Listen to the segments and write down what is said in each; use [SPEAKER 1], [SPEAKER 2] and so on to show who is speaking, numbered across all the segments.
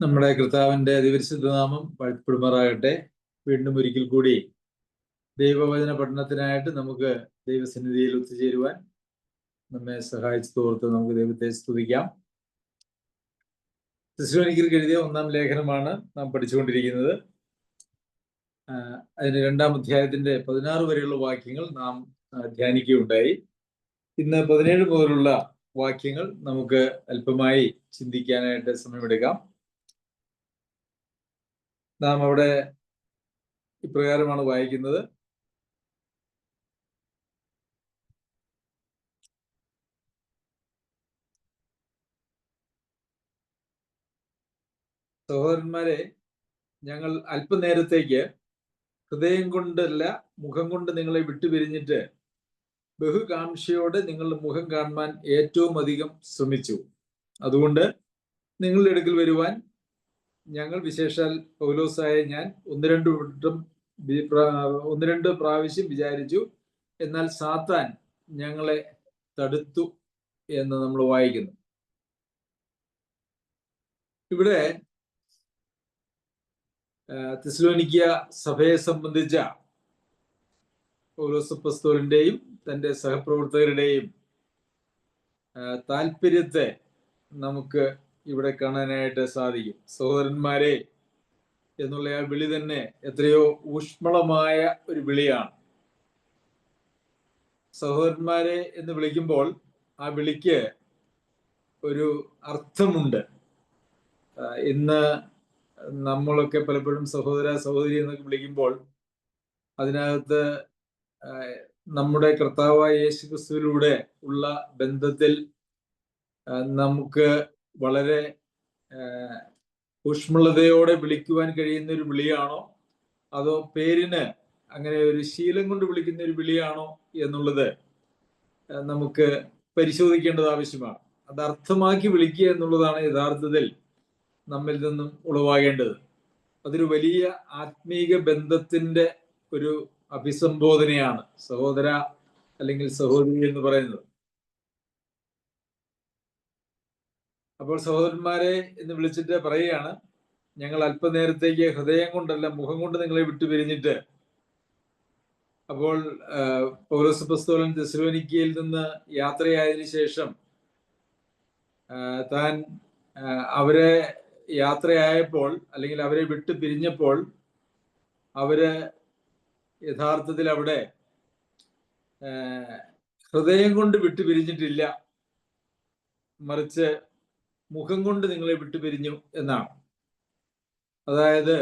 [SPEAKER 1] നമ്മുടെ കർത്താവിന്റെ അതിപരിശുദ്ധ നാമം വാഴ്ത്തപ്പെടുമാറാകട്ടെ വീണ്ടും ഒരിക്കൽ കൂടി ദൈവവചന പഠനത്തിനായിട്ട് നമുക്ക് ദൈവസന്നിധിയിൽ ഒത്തുചേരുവാൻ നമ്മെ സഹായിച്ചു തോർത്ത് നമുക്ക് ദൈവത്തെ സ്തുതിക്കാം. ക്രിസ്തുവനിക്കൽ എഴുതിയ ഒന്നാം ലേഖനമാണ് നാം പഠിച്ചുകൊണ്ടിരിക്കുന്നത്. അതിന് രണ്ടാം അധ്യായത്തിന്റെ പതിനാറ് വരെയുള്ള വാക്യങ്ങൾ നാം ധ്യാനിക്കുകയുണ്ടായി. ഇന്ന് പതിനേഴ് മുതലുള്ള വാക്യങ്ങൾ നമുക്ക് അല്പമായി ചിന്തിക്കാനായിട്ട് സമയമെടുക്കാം. നാം അവിടെ ഇപ്രകാരമാണ് വായിക്കുന്നത്. സഹോദരന്മാരെ ഞങ്ങൾ അല്പനേരത്തേക്ക് ഹൃദയം കൊണ്ടല്ല മുഖം കൊണ്ട് നിങ്ങളെ വിട്ടുപിരിഞ്ഞിട്ട് ബഹുകാംക്ഷയോടെ നിങ്ങളുടെ മുഖം കാണുവാൻ ഏറ്റവും അധികം ശ്രമിച്ചു. അതുകൊണ്ട് നിങ്ങളുടെ അടുക്കൽ വരുവാൻ ഞങ്ങൾ വിശേഷാൽ പൗലോസായ ഞാൻ ഒന്ന് രണ്ട് വട്ടം ഒന്ന് രണ്ട് പ്രാവശ്യം വിചാരിച്ചു. എന്നാൽ സാത്താൻ ഞങ്ങളെ തടുത്തു എന്ന് നമ്മൾ വായിക്കുന്നു. ഇവിടെ തെസ്ലോനിക്ക സഭയെ സംബന്ധിച്ച പൗലോസപ്പസ്തോലിന്റെയും തന്റെ സഹപ്രവർത്തകരുടെയും താല്പര്യത്തെ നമുക്ക് ഇവിടെ കാണാനായിട്ട് സാധിക്കും. സഹോദരന്മാരെ എന്നുള്ള ആ വിളി തന്നെ എത്രയോ ഊഷ്മളമായ ഒരു വിളിയാണ്. സഹോദരന്മാരെ എന്ന് വിളിക്കുമ്പോൾ ആ വിളിക്ക് ഒരു അർത്ഥമുണ്ട്. ഇന്ന് നമ്മളൊക്കെ പലപ്പോഴും സഹോദര സഹോദരി എന്നൊക്കെ വിളിക്കുമ്പോൾ അതിനകത്ത് നമ്മുടെ കർത്താവായ യേശു ക്രിസ്തുവിലൂടെ ഉള്ള ബന്ധത്തിൽ നമുക്ക് വളരെ ഊഷ്മളതയോടെ വിളിക്കുവാൻ കഴിയുന്ന ഒരു വിളിയാണോ? അതോ പേരിന് അങ്ങനെ ഒരു ശീലം കൊണ്ട് വിളിക്കുന്ന ഒരു വിളിയാണോ എന്നുള്ളത് നമുക്ക് പരിശോധിക്കേണ്ടത് ആവശ്യമാണ്. അത് അർത്ഥമാക്കി വിളിക്കുക എന്നുള്ളതാണ് യഥാർത്ഥത്തിൽ നമ്മിൽ നിന്നും ഉളവാകേണ്ടത്. അതൊരു വലിയ ആത്മീക ബന്ധത്തിന്റെ ഒരു അഭിസംബോധനയാണ്. സഹോദര അല്ലെങ്കിൽ സഹോദരി എന്ന് പറയുന്നത്. അപ്പോൾ സഹോദരന്മാരെ എന്ന് വിളിച്ചിട്ട് പറയുകയാണ് ഞങ്ങൾ അല്പനേരത്തേക്ക് ഹൃദയം കൊണ്ടല്ല മുഖം കൊണ്ട് നിങ്ങളെ വിട്ടുപിരിഞ്ഞിട്ട് അപ്പോൾ പൗലോസ് പസ്തോലൻ തെസ്ലോനിക്കയിൽ നിന്ന് യാത്രയായതിനു ശേഷം താൻ അവരെ യാത്രയായപ്പോൾ അല്ലെങ്കിൽ അവരെ വിട്ടു പിരിഞ്ഞപ്പോൾ അവർ യഥാർത്ഥത്തിൽ അവിടെ ഹൃദയം കൊണ്ട് വിട്ടു പിരിഞ്ഞിട്ടില്ല. മറിച്ച് മുഖം കൊണ്ട് നിങ്ങളെ വിട്ടുപിരിഞ്ഞു എന്നാണ്. അതായത്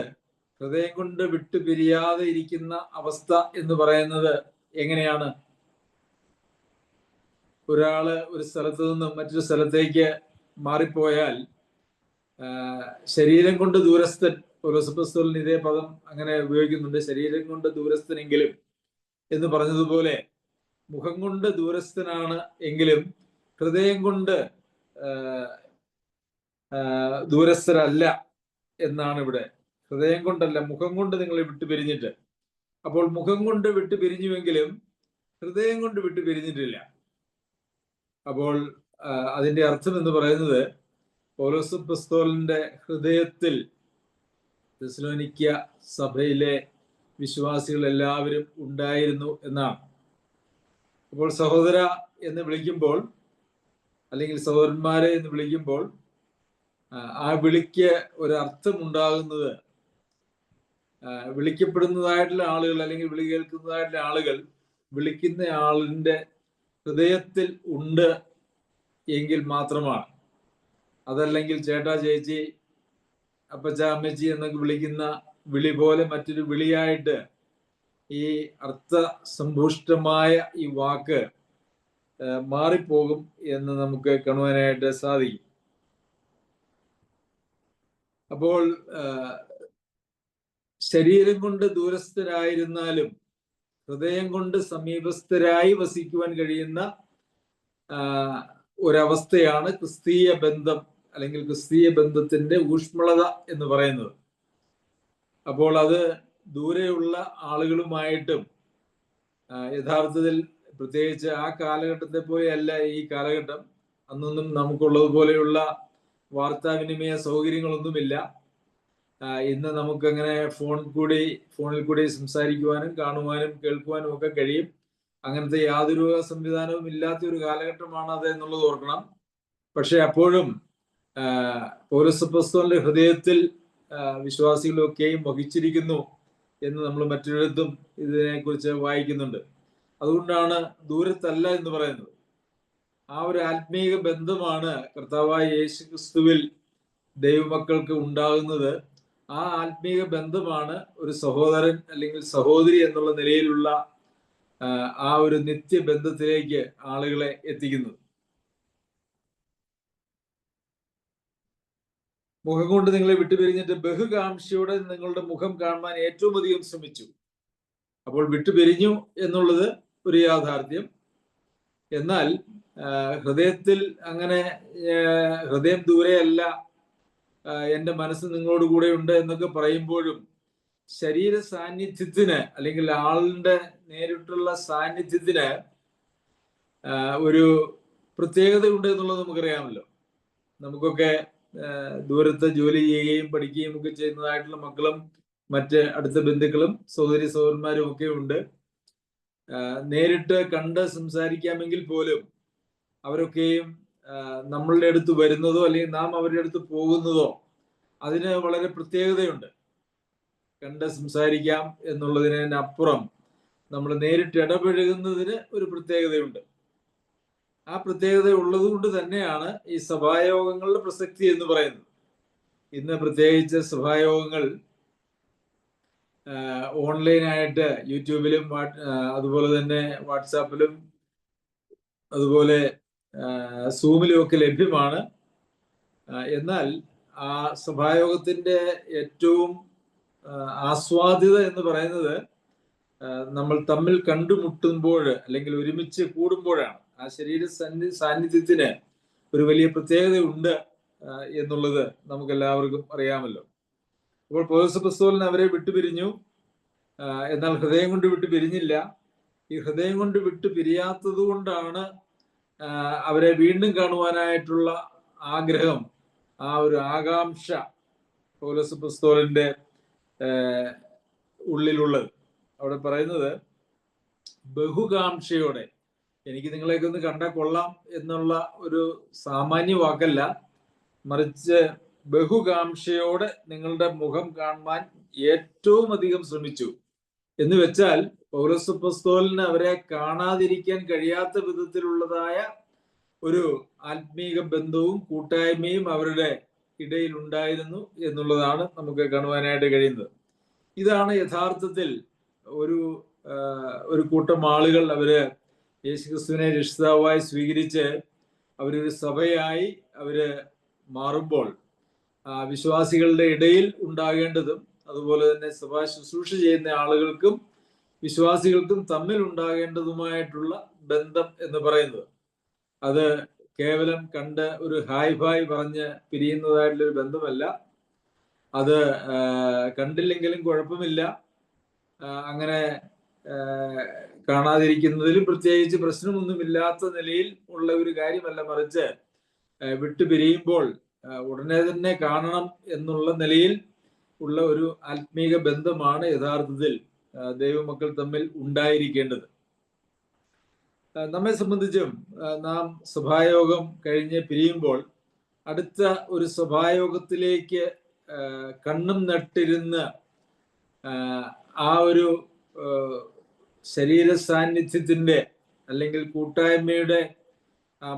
[SPEAKER 1] ഹൃദയം കൊണ്ട് വിട്ടുപിരിയാതെ ഇരിക്കുന്ന അവസ്ഥ എന്ന് പറയുന്നത് എങ്ങനെയാണ്? ഒരാൾ ഒരു സ്ഥലത്ത് നിന്നും മറ്റൊരു സ്ഥലത്തേക്ക് മാറിപ്പോയാൽ ശരീരം കൊണ്ട് ദൂരസ്ഥൻ പുലസപ്പസ്തോലിന് ഇതേ പദം അങ്ങനെ ഉപയോഗിക്കുന്നുണ്ട്. ശരീരം കൊണ്ട് ദൂരസ്ഥനെങ്കിലും എന്ന് പറഞ്ഞതുപോലെ മുഖം കൊണ്ട് ദൂരസ്ഥനാണ് എങ്കിലും ഹൃദയം കൊണ്ട് ദൂരസ്ഥരല്ല എന്നാണ് ഇവിടെ. ഹൃദയം കൊണ്ടല്ല മുഖം കൊണ്ട് നിങ്ങളെ വിട്ടുപിരിഞ്ഞിട്ട് അപ്പോൾ മുഖം കൊണ്ട് വിട്ടു പിരിഞ്ഞുവെങ്കിലും ഹൃദയം കൊണ്ട് വിട്ടു പിരിഞ്ഞിട്ടില്ല. അപ്പോൾ അതിന്റെ അർത്ഥം എന്ന് പറയുന്നത് പൗലോസ് പസ്തോലിന്റെ ഹൃദയത്തിൽ തെസ്ലോനിക്ക സഭയിലെ വിശ്വാസികൾ എല്ലാവരും ഉണ്ടായിരുന്നു എന്നാണ്. അപ്പോൾ സഹോദര എന്ന് വിളിക്കുമ്പോൾ അല്ലെങ്കിൽ സഹോദരന്മാരെ എന്ന് വിളിക്കുമ്പോൾ ആ, വിളിക്ക് ഒരു അർത്ഥം ഉണ്ടാകുന്നത് വിളിക്കപ്പെടുന്നതായിട്ടുള്ള ആളുകൾ അല്ലെങ്കിൽ വിളി കേൾക്കുന്നതായിട്ടുള്ള ആളുകൾ വിളിക്കുന്ന ആളിന്റെ ഹൃദയത്തിൽ ഉണ്ട് എങ്കിൽ മാത്രമാണ്. അതല്ലെങ്കിൽ ചേട്ടാ ചേച്ചി അപ്പച്ച അമ്മച്ചി എന്നൊക്കെ വിളിക്കുന്ന വിളി പോലെ മറ്റൊരു വിളിയായിട്ട് ഈ അർത്ഥ സമ്പുഷ്ടമായ ഈ വാക്ക് മാറിപ്പോകും എന്ന് നമുക്ക് കാണുവാനായിട്ട് സാധിക്കും. അപ്പോൾ ശരീരം കൊണ്ട് ദൂരസ്ഥരായിരുന്നാലും ഹൃദയം കൊണ്ട് സമീപസ്ഥരായി വസിക്കുവാൻ കഴിയുന്ന ഒരവസ്ഥയാണ് ക്രിസ്തീയ ബന്ധം അല്ലെങ്കിൽ ക്രിസ്തീയ ബന്ധത്തിന്റെ ഊഷ്മളത എന്ന് പറയുന്നത്. അപ്പോൾ അത് ദൂരെയുള്ള ആളുകളുമായിട്ടും യഥാർത്ഥത്തിൽ പ്രത്യേകിച്ച് ആ കാലഘട്ടത്തെ പോലെയല്ല ഈ കാലഘട്ടം. അന്നൊന്നും നമുക്കുള്ളത് പോലെയുള്ള വാർത്താവിനിമയ സൗകര്യങ്ങളൊന്നുമില്ല. ഇന്ന് നമുക്കങ്ങനെ ഫോൺ കൂടി ഫോണിൽ കൂടി സംസാരിക്കുവാനും കാണുവാനും കേൾക്കുവാനും ഒക്കെ കഴിയും. അങ്ങനത്തെ യാതൊരു സംവിധാനവും ഇല്ലാത്ത ഒരു കാലഘട്ടമാണ് അത് എന്നുള്ളത് ഓർക്കണം. പക്ഷെ അപ്പോഴും ആ, പൗരസപ്പസ്തോന്റെ ഹൃദയത്തിൽ വിശ്വാസികളൊക്കെയും വഹിച്ചിരിക്കുന്നു എന്ന് നമ്മൾ മറ്റൊരിടത്തും ഇതിനെക്കുറിച്ച് വായിക്കുന്നുണ്ട്. അതുകൊണ്ടാണ് ദൂരത്തല്ല എന്ന് പറയുന്നത്. ആ ഒരു ആത്മീയ ബന്ധമാണ് കർത്താവായ യേശു ക്രിസ്തുവിൽ ദൈവമക്കൾക്ക് ഉണ്ടാകുന്നത്. ആ ആത്മീയ ബന്ധമാണ് ഒരു സഹോദരൻ അല്ലെങ്കിൽ സഹോദരി എന്നുള്ള നിലയിലുള്ള ആ, ഒരു നിത്യ ബന്ധത്തിലേക്ക് ആളുകളെ എത്തിക്കുന്നത്. മുഖം കൊണ്ട് നിങ്ങളെ വിട്ടുപിരിഞ്ഞിട്ട് ബഹുകാംക്ഷയോടെ നിങ്ങളുടെ മുഖം കാണുവാൻ ഏറ്റവും അധികം ശ്രമിച്ചു. അപ്പോൾ വിട്ടുപിരിഞ്ഞു എന്നുള്ളത് ഒരു യാഥാർത്ഥ്യം. എന്നാൽ ഹൃദയത്തിൽ അങ്ങനെ ഹൃദയം ദൂരെയല്ല എന്റെ മനസ്സ് നിങ്ങളോട് കൂടെ ഉണ്ട് എന്നൊക്കെ പറയുമ്പോഴും ശരീര സാന്നിധ്യത്തിന് അല്ലെങ്കിൽ ആളിന്റെ നേരിട്ടുള്ള സാന്നിധ്യത്തിന് ഒരു പ്രത്യേകത ഉണ്ട് എന്നുള്ളത് നമുക്കറിയാമല്ലോ. നമുക്കൊക്കെ ദൂരത്ത് ജോലി ചെയ്യുകയും പഠിക്കുകയും ഒക്കെ ചെയ്യുന്നതായിട്ടുള്ള മക്കളും മറ്റ് അടുത്ത ബന്ധുക്കളും സഹോദരി സഹോദരന്മാരും ഒക്കെ ഉണ്ട്. നേരിട്ട് കണ്ട് സംസാരിക്കാമെങ്കിൽ പോലും അവരൊക്കെയും നമ്മളുടെ അടുത്ത് വരുന്നതോ അല്ലെങ്കിൽ നാം അവരുടെ അടുത്ത് പോകുന്നതോ അതിന് വളരെ പ്രത്യേകതയുണ്ട്. കണ്ട് സംസാരിക്കാം എന്നുള്ളതിനപ്പുറം നമ്മൾ നേരിട്ട് ഇടപഴകുന്നതിന് ഒരു പ്രത്യേകതയുണ്ട്. ആ പ്രത്യേകത ഉള്ളതുകൊണ്ട് തന്നെയാണ് ഈ സഭായോഗങ്ങളുടെ പ്രസക്തി എന്ന് പറയുന്നത്. ഇന്ന് പ്രത്യേകിച്ച് സഭായോഗങ്ങൾ ഓൺലൈനായിട്ട് യൂട്യൂബിലും അതുപോലെ തന്നെ വാട്സാപ്പിലും അതുപോലെ സൂമിലും ഒക്കെ ലഭ്യമാണ്. എന്നാൽ ആ സഭായോഗത്തിന്റെ ഏറ്റവും ആസ്വാദ്യത എന്ന് പറയുന്നത് നമ്മൾ തമ്മിൽ കണ്ടുമുട്ടുമ്പോൾ അല്ലെങ്കിൽ ഒരുമിച്ച് കൂടുമ്പോഴാണ്. ആ ശരീര സന്നി സാന്നിധ്യത്തിന് ഒരു വലിയ പ്രത്യേകതയുണ്ട് എന്നുള്ളത് നമുക്ക് എല്ലാവർക്കും അറിയാമല്ലോ. അപ്പോൾ പ്രസ്തോലൻ അവരെ വിട്ടുപിരിഞ്ഞു. എന്നാൽ ഹൃദയം കൊണ്ട് വിട്ടു പിരിഞ്ഞില്ല ഈ ഹൃദയം കൊണ്ട് വിട്ടു പിരിയാത്തത് കൊണ്ടാണ് അവരെ വീണ്ടും കാണുവാനായിട്ടുള്ള ആഗ്രഹം ആ ഒരു ആകാംക്ഷ പൗലോസ് പുസ്തോലിന്റെ ഉള്ളിലുള്ളത്. അവിടെ പറയുന്നത് ബഹുകാംക്ഷയോടെ. എനിക്ക് നിങ്ങളെയൊക്കെ ഒന്ന് കണ്ടാൽ കൊള്ളാം എന്നുള്ള ഒരു സാമാന്യ വാക്കല്ല. മറിച്ച് ബഹുകാംക്ഷയോടെ നിങ്ങളുടെ മുഖം കാണുവാൻ ഏറ്റവും അധികം ശ്രമിച്ചു. എന്ന് വെച്ചാൽ പൗരസ്വസ്തോലിന് അവരെ കാണാതിരിക്കാൻ കഴിയാത്ത വിധത്തിലുള്ളതായ ഒരു ആത്മീക ബന്ധവും കൂട്ടായ്മയും അവരുടെ ഇടയിൽ ഉണ്ടായിരുന്നു എന്നുള്ളതാണ് നമുക്ക് കാണുവാനായിട്ട് കഴിയുന്നത്. ഇതാണ് യഥാർത്ഥത്തിൽ ഒരു ഒരു കൂട്ടം ആളുകൾ അവർ യേശുക്രിസ്തുവിനെ രക്ഷിതാവായി സ്വീകരിച്ച് അവരൊരു സഭയായി അവർ മാറുമ്പോൾ വിശ്വാസികളുടെ ഇടയിൽ ഉണ്ടാകേണ്ടതും അതുപോലെ തന്നെ സഭാ ശുശ്രൂഷ ചെയ്യുന്ന ആളുകൾക്കും വിശ്വാസികൾക്കും തമ്മിൽ ഉണ്ടാകേണ്ടതുമായിട്ടുള്ള ബന്ധം എന്ന് പറയുന്നത്. അത് കേവലം കണ്ട് ഒരു ഹായ് ഭായ് പറഞ്ഞ് പിരിയുന്നതായിട്ടുള്ള ഒരു ബന്ധമല്ല. അത് കണ്ടില്ലെങ്കിലും കുഴപ്പമില്ല. അങ്ങനെ കാണാതിരിക്കുന്നതിലും പ്രത്യേകിച്ച് പ്രശ്നമൊന്നുമില്ലാത്ത നിലയിൽ ഉള്ള ഒരു കാര്യമല്ല മറിച്ച് വിട്ടു വിട്ടുപിരിയുമ്പോൾ ഉടനെ തന്നെ കാണണം എന്നുള്ള നിലയിൽ ഉള്ള ഒരു ആത്മീക ബന്ധമാണ് യഥാർത്ഥത്തിൽ ദൈവമക്കൾ തമ്മിൽ ഉണ്ടായിരിക്കേണ്ടത്. നമ്മെ സംബന്ധിച്ചും നാം സഭായോഗം കഴിഞ്ഞ് പിരിയുമ്പോൾ അടുത്ത ഒരു സഭായോഗത്തിലേക്ക് കണ്ണും നട്ടിരുന്ന് ആ, ഒരു ശരീര സാന്നിധ്യത്തിന്റെ അല്ലെങ്കിൽ കൂട്ടായ്മയുടെ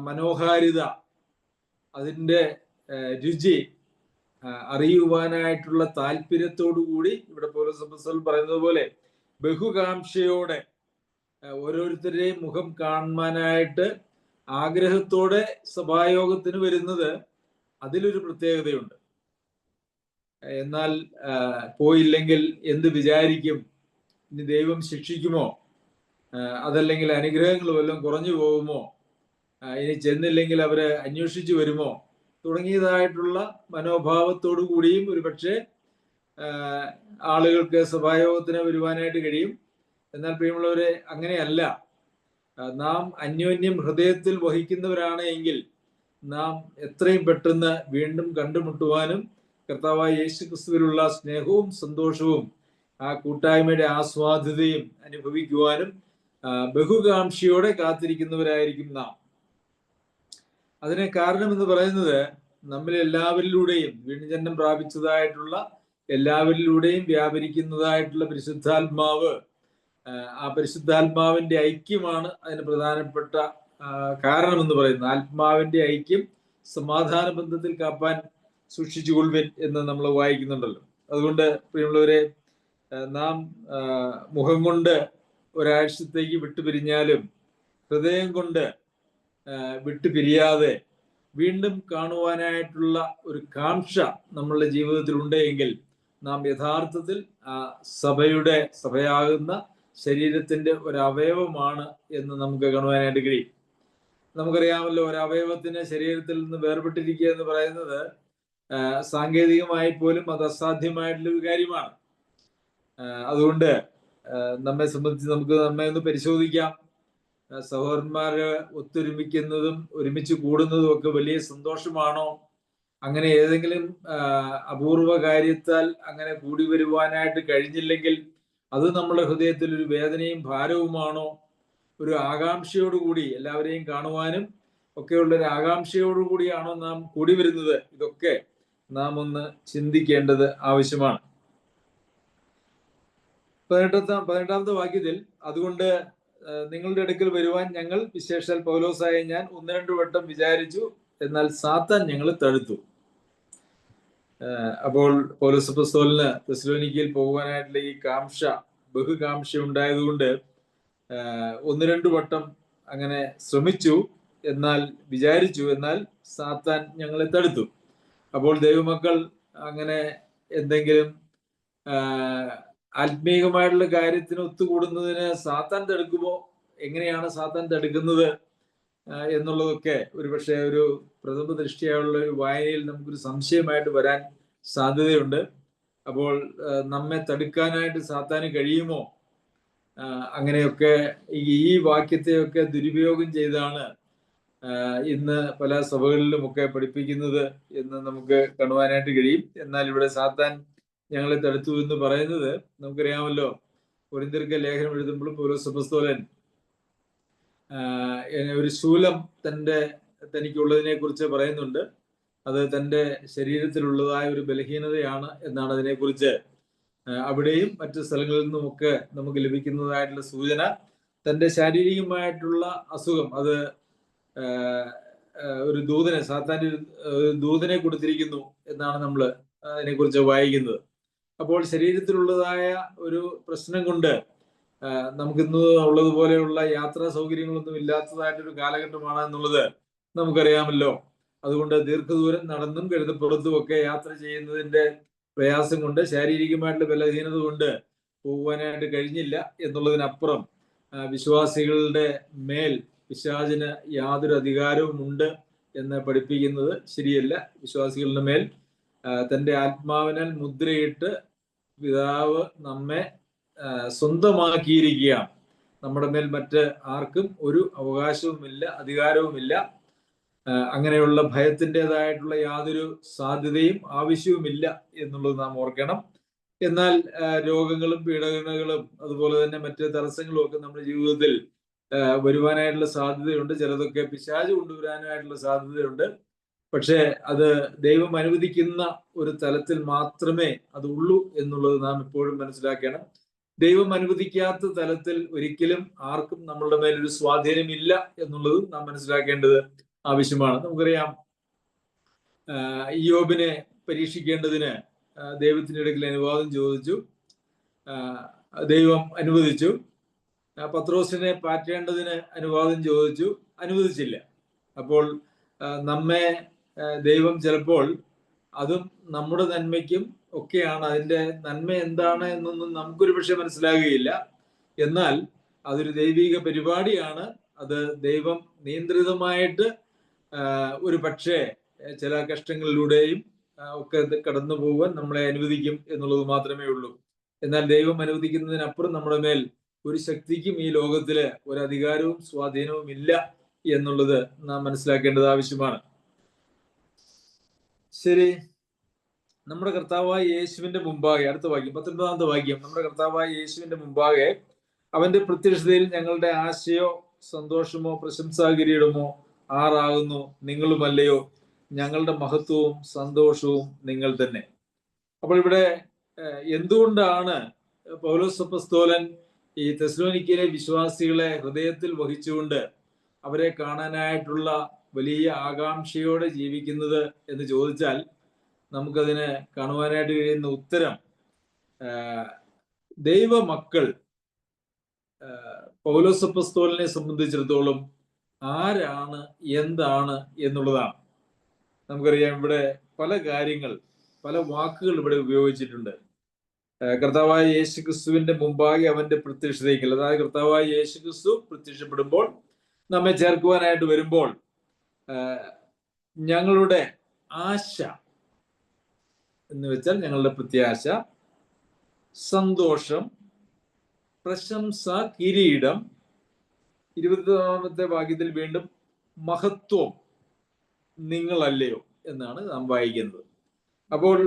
[SPEAKER 1] മനോഹാരിത അതിന്റെ രുചി അറിയുവാനായിട്ടുള്ള താല്പര്യത്തോടു കൂടി ഇവിടെ പൗരസഭസൽ പറയുന്നത് പോലെ ബഹുകാംക്ഷയോടെ ഓരോരുത്തരുടെയും മുഖം കാണുവാനായിട്ട് ആഗ്രഹത്തോടെ സഭായോഗത്തിന് വരുന്നത് അതിലൊരു പ്രത്യേകതയുണ്ട്. എന്നാൽ പോയില്ലെങ്കിൽ എന്ത് വിചാരിക്കും? ഇനി ദൈവം ശിക്ഷിക്കുമോ? അതല്ലെങ്കിൽ അനുഗ്രഹങ്ങൾ വല്ലതും കുറഞ്ഞു പോകുമോ? ഇനി ചെന്നില്ലെങ്കിൽ അവർ അന്വേഷിച്ചു വരുമോ? തുടങ്ങിയതായിട്ടുള്ള മനോഭാവത്തോടു കൂടിയും ഒരുപക്ഷെ ആളുകൾക്ക് സഭായോഗത്തിന് വരുവാനായിട്ട് കഴിയും. എന്നാൽ പ്രിയമുള്ളവരെ അങ്ങനെയല്ല. നാം അന്യോന്യം ഹൃദയത്തിൽ വഹിക്കുന്നവരാണ് എങ്കിൽ നാം എത്രയും പെട്ടെന്ന് വീണ്ടും കണ്ടുമുട്ടുവാനും കർത്താവായ യേശു ക്രിസ്തുവിലുള്ള സ്നേഹവും സന്തോഷവും ആ കൂട്ടായ്മയുടെ ആസ്വാദ്യതയും അനുഭവിക്കുവാനും ബഹുകാംക്ഷയോടെ കാത്തിരിക്കുന്നവരായിരിക്കും നാം. അതിന് കാരണം എന്ന് പറയുന്നത് നമ്മിൽ എല്ലാവരിലൂടെയും വീണ്ടുജന്മം പ്രാപിച്ചതായിട്ടുള്ള എല്ലാവരിലൂടെയും വ്യാപരിക്കുന്നതായിട്ടുള്ള പരിശുദ്ധാത്മാവ് ആ, പരിശുദ്ധാത്മാവിന്റെ ഐക്യമാണ് അതിന് പ്രധാനപ്പെട്ട കാരണമെന്ന് പറയുന്നത്. ആത്മാവിന്റെ ഐക്യം സമാധാന ബന്ധത്തിൽ കാപ്പാൻ സൂക്ഷിച്ചു കൊള്ളുവിൻ എന്ന് നമ്മൾ വായിക്കുന്നുണ്ടല്ലോ. അതുകൊണ്ട് പ്രിയമുള്ളവരെ നാം മുഖം കൊണ്ട് ഒരാഴ്ചത്തേക്ക് വിട്ടുപിരിഞ്ഞാലും ഹൃദയം കൊണ്ട് വിട്ടുപിരിയാതെ വീണ്ടും കാണുവാനായിട്ടുള്ള ഒരു കാംക്ഷ നമ്മളുടെ ജീവിതത്തിൽ ഉണ്ടെങ്കിൽ നാം യഥാർത്ഥത്തിൽ ആ സഭയുടെ സഭയാകുന്ന ശരീരത്തിന്റെ ഒരു അവയവമാണ് എന്ന് നമുക്ക് കാണുവാനായിട്ട് കഴിയും. നമുക്കറിയാമല്ലോ ഒരു അവയവത്തിന് ശരീരത്തിൽ നിന്ന് വേർപെട്ടിരിക്കുക എന്ന് പറയുന്നത് സാങ്കേതികമായി പോലും അത് അസാധ്യമായിട്ടുള്ള ഒരു കാര്യമാണ്. അതുകൊണ്ട് നമ്മെ സംബന്ധിച്ച് നമുക്ക് നമ്മെ ഒന്ന് പരിശോധിക്കാം. സഹോദരന്മാര് ഒത്തൊരുമിക്കുന്നതും ഒരുമിച്ച് കൂടുന്നതും ഒക്കെ വലിയ സന്തോഷമാണോ? അങ്ങനെ ഏതെങ്കിലും അപൂർവ കാര്യത്താൽ അങ്ങനെ കൂടി വരുവാനായിട്ട് കഴിഞ്ഞില്ലെങ്കിൽ അത് നമ്മുടെ ഹൃദയത്തിൽ ഒരു വേദനയും ഭാരവുമാണോ? ഒരു ആകാംക്ഷയോടുകൂടി എല്ലാവരെയും കാണുവാനും ഒക്കെയുള്ള ഒരു ആകാംക്ഷയോടുകൂടിയാണോ നാം കൂടി വരുന്നത്? ഇതൊക്കെ നാം ഒന്ന് ചിന്തിക്കേണ്ടത് ആവശ്യമാണ്. പതിനെട്ടാം പതിനെട്ടാമത്തെ വാക്യത്തിൽ അതുകൊണ്ട് നിങ്ങളുടെ അടുക്കൽ വരുവാൻ ഞങ്ങൾ വിശേഷാൽ പൗലോസായ ഞാൻ ഒന്ന് രണ്ടു വട്ടം വിചാരിച്ചു. എന്നാൽ സാത്താൻ ഞങ്ങൾ തടുത്തു അപ്പോൾ പൗലോസ് പ്രസ്തോലിന് തെസ്ലോനിക്കയിൽ പോകുവാനായിട്ടുള്ള ഈ കാംഷ ബഹുകാംക്ഷ ഉണ്ടായതുകൊണ്ട് ഒന്ന് രണ്ടു വട്ടം അങ്ങനെ ശ്രമിച്ചു. എന്നാൽ വിചാരിച്ചു എന്നാൽ സാത്താൻ ഞങ്ങളെ തടുത്തു അപ്പോൾ ദൈവമക്കൾ അങ്ങനെ എന്തെങ്കിലും ആ, ആത്മീയമായിട്ടുള്ള കാര്യത്തിന് ഒത്തുകൂടുന്നതിന് സാത്താൻ തടുക്കുമോ? എങ്ങനെയാണ് സാത്താൻ തടുക്കുന്നത്? എന്നുള്ളതൊക്കെ ഒരുപക്ഷെ ഒരു പ്രഥമ ദൃഷ്ടിയായുള്ള ഒരു വായനയിൽ നമുക്കൊരു സംശയമായിട്ട് വരാൻ സാധ്യതയുണ്ട്. അപ്പോൾ നമ്മെ തടുക്കാനായിട്ട് സാത്താന് കഴിയുമോ? അങ്ങനെയൊക്കെ ഈ വാക്യത്തെയൊക്കെ ദുരുപയോഗം ചെയ്താണ് ഇന്ന് പല സഭകളിലുമൊക്കെ പഠിപ്പിക്കുന്നത് എന്ന് നമുക്ക് കാണുവാനായിട്ട് കഴിയും. എന്നാൽ ഇവിടെ സാത്താൻ ഞങ്ങളെ തടുത്തു എന്ന് പറയുന്നത് നമുക്കറിയാമല്ലോ. ഒരിന്തിർക്ക ലേഖനം എഴുതുമ്പോൾ പൗലോസപസ്തോലൻ ഒരു ശൂലം തന്റെ തനിക്കുള്ളതിനെ കുറിച്ച് പറയുന്നുണ്ട്. അത് തന്റെ ശരീരത്തിലുള്ളതായ ഒരു ബലഹീനതയാണ് എന്നാണ് അതിനെക്കുറിച്ച് അവിടെയും മറ്റു സ്ഥലങ്ങളിൽ നിന്നുമൊക്കെ നമുക്ക് ലഭിക്കുന്നതായിട്ടുള്ള സൂചന. തന്റെ ശാരീരികമായിട്ടുള്ള അസുഖം അത് ഒരു ദൂതനെ സാത്താന്റെ ദൂതനെ കൊടുത്തിരിക്കുന്നു എന്നാണ് നമ്മൾ അതിനെക്കുറിച്ച് വായിക്കുന്നത്. അപ്പോൾ ശരീരത്തിലുള്ളതായ ഒരു പ്രശ്നം കൊണ്ട് നമുക്ക് നമുക്കിന്ന് ഉള്ളതുപോലെയുള്ള യാത്രാ സൗകര്യങ്ങളൊന്നും ഇല്ലാത്തതായിട്ടൊരു കാലഘട്ടമാണ് എന്നുള്ളത് നമുക്കറിയാമല്ലോ. അതുകൊണ്ട് ദീർഘദൂരം നടന്നും കരുതപ്പുറത്തും ഒക്കെ യാത്ര ചെയ്യുന്നതിന്റെ പ്രയാസം കൊണ്ട് ശാരീരികമായിട്ടുള്ള ബലഹീനത കൊണ്ട് പോകുവാനായിട്ട് കഴിഞ്ഞില്ല എന്നുള്ളതിനപ്പുറം വിശ്വാസികളുടെ മേൽ പിശാചിന് യാതൊരു അധികാരവും ഉണ്ട് എന്ന് പഠിപ്പിക്കുന്നത് ശരിയല്ല. വിശ്വാസികളുടെ മേൽ തന്റെ ആത്മാവിനാൽ മുദ്രയിട്ട് പിതാവ് നമ്മെ സ്വന്തമാക്കിയിരിക്കുകയാണ്. നമ്മുടെ മേൽ മറ്റ് ആർക്കും ഒരു അവകാശവുമില്ല അധികാരവുമില്ല. അങ്ങനെയുള്ള ഭയത്തിന്റെതായിട്ടുള്ള യാതൊരു സാധ്യതയും ആവശ്യവുമില്ല എന്നുള്ളത് നാം ഓർക്കണം. എന്നാൽ രോഗങ്ങളും പീഡനങ്ങളും അതുപോലെ തന്നെ മറ്റ് തടസ്സങ്ങളും ഒക്കെ നമ്മുടെ ജീവിതത്തിൽ വരുവാനായിട്ടുള്ള സാധ്യതയുണ്ട്. ചിലതൊക്കെ പിശാച് കൊണ്ടുവരാനായിട്ടുള്ള സാധ്യതയുണ്ട്. പക്ഷേ അത് ദൈവം അനുവദിക്കുന്ന ഒരു തലത്തിൽ മാത്രമേ അത് ഉള്ളൂ എന്നുള്ളത് നാം എപ്പോഴും മനസ്സിലാക്കണം. ദൈവം അനുവദിക്കാത്ത തലത്തിൽ ഒരിക്കലും ആർക്കും നമ്മളുടെ മേലൊരു സ്വാധീനമില്ല എന്നുള്ളതും നാം മനസ്സിലാക്കേണ്ടത് ആവശ്യമാണ്. നമുക്കറിയാം യോബിനെ പരീക്ഷിക്കേണ്ടതിന് ദൈവത്തിന്റെ ദൈവത്തിന്റെ ഇടയ്ക്ക് അനുവാദം ചോദിച്ചു. ദൈവം അനുവദിച്ചു. പത്രോസിനെ പാറ്റേണ്ടതിന് അനുവാദം ചോദിച്ചു. അനുവദിച്ചില്ല. അപ്പോൾ നമ്മെ ദൈവം ചിലപ്പോൾ അതും നമ്മുടെ നന്മയ്ക്കും ഒക്കെയാണ്. അതിന്റെ നന്മ എന്താണ് എന്നൊന്നും നമുക്കൊരു പക്ഷേ മനസ്സിലാകുകയില്ല. എന്നാൽ അതൊരു ദൈവിക പരിപാടിയാണ്. അത് ദൈവം നിയന്ത്രിതമായിട്ട് ഒരു പക്ഷേ ചില കഷ്ടങ്ങളിലൂടെയും ഒക്കെ കടന്നു പോകാൻ നമ്മളെ അനുവദിക്കും എന്നുള്ളത് മാത്രമേ ഉള്ളൂ. എന്നാൽ ദൈവം അനുവദിക്കുന്നതിനപ്പുറം നമ്മുടെ മേൽ ഒരു ശക്തിക്കും ഈ ലോകത്തിൽ ഒരു അധികാരവും സ്വാധീനവും ഇല്ല എന്നുള്ളത് നാം മനസ്സിലാക്കേണ്ടത് ആവശ്യമാണ്. ശരി. നമ്മുടെ കർത്താവായ യേശുവിന്റെ മുമ്പാകെ അടുത്ത വാക്യം പത്തൊൻപതാമത്തെ വാക്യം. നമ്മുടെ കർത്താവായ യേശുവിന്റെ മുമ്പാകെ അവന്റെ പ്രത്യക്ഷതയിൽ ഞങ്ങളുടെ ആശയോ സന്തോഷമോ പ്രശംസാകിരീടമോ ആറാകുന്നു. നിങ്ങളുമല്ലയോ. ഞങ്ങളുടെ മഹത്വവും സന്തോഷവും നിങ്ങൾ തന്നെ. അപ്പോൾ ഇവിടെ എന്തുകൊണ്ടാണ് പൗലോസപ്പസ്തോലൻ ഈ തെസ്ലോനിക്കയിലെ വിശ്വാസികളെ ഹൃദയത്തിൽ വഹിച്ചുകൊണ്ട് അവരെ കാണാനായിട്ടുള്ള വലിയ ആകാംക്ഷയോടെ ജീവിക്കുന്നത് എന്ന് ചോദിച്ചാൽ നമുക്കതിന് കാണുവാനായിട്ട് കഴിയുന്ന ഉത്തരം ദൈവമക്കൾ പൗലോസപ്പസ്തോലിനെ സംബന്ധിച്ചിടത്തോളം ആരാണ് എന്താണ് എന്നുള്ളതാണ്. നമുക്കറിയാം ഇവിടെ പല കാര്യങ്ങൾ പല വാക്കുകൾ ഇവിടെ ഉപയോഗിച്ചിട്ടുണ്ട്. കർത്താവായ യേശു ക്രിസ്തുവിന്റെ മുമ്പാകെ അവന്റെ പ്രത്യക്ഷതയ്ക്കൽ അതായത് കർത്താവായ യേശു ക്രിസ്തു പ്രത്യക്ഷപ്പെടുമ്പോൾ നമ്മെ ചേർക്കുവാനായിട്ട് വരുമ്പോൾ ഞങ്ങളുടെ ആശ എന്ന് വെച്ചാൽ ഞങ്ങളുടെ പ്രത്യാശ സന്തോഷം പ്രശംസ കിരീടം ഇരുപതാമത്തെ ഭാഗ്യത്തിൽ വീണ്ടും മഹത്വം നിങ്ങളല്ലയോ എന്നാണ് നാം വായിക്കുന്നത്. അപ്പോൾ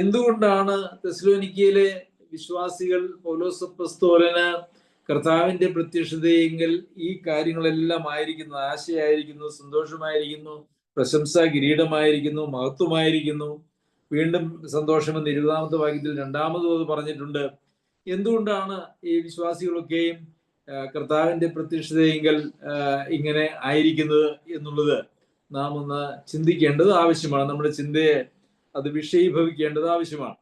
[SPEAKER 1] എന്തുകൊണ്ടാണ് തെസ്ലോനിക്കയിലെ വിശ്വാസികൾ പൗലോസപ്പസ്തോലന് കർത്താവിന്റെ പ്രത്യക്ഷതയെങ്കിൽ ഈ കാര്യങ്ങളെല്ലാം ആയിരിക്കുന്നു ആശയായിരിക്കുന്നു സന്തോഷമായിരിക്കുന്നു പ്രശംസ കിരീടമായിരിക്കുന്നു മഹത്വമായിരിക്കുന്നു. വീണ്ടും സന്തോഷമെന്ന് ഇരുപതാമത്തെ വാക്യത്തിൽ രണ്ടാമതും അത് പറഞ്ഞിട്ടുണ്ട്. എന്തുകൊണ്ടാണ് ഈ വിശ്വാസികളൊക്കെയും കർത്താവിന്റെ പ്രത്യക്ഷതയെങ്കിൽ ഇങ്ങനെ ആയിരിക്കുന്നത് എന്നുള്ളത്? നാം ഒന്ന് ചിന്തിക്കേണ്ടത് ആവശ്യമാണ്. നമ്മുടെ ചിന്തയെ അത് വിഷയീഭവിക്കേണ്ടത് ആവശ്യമാണ്.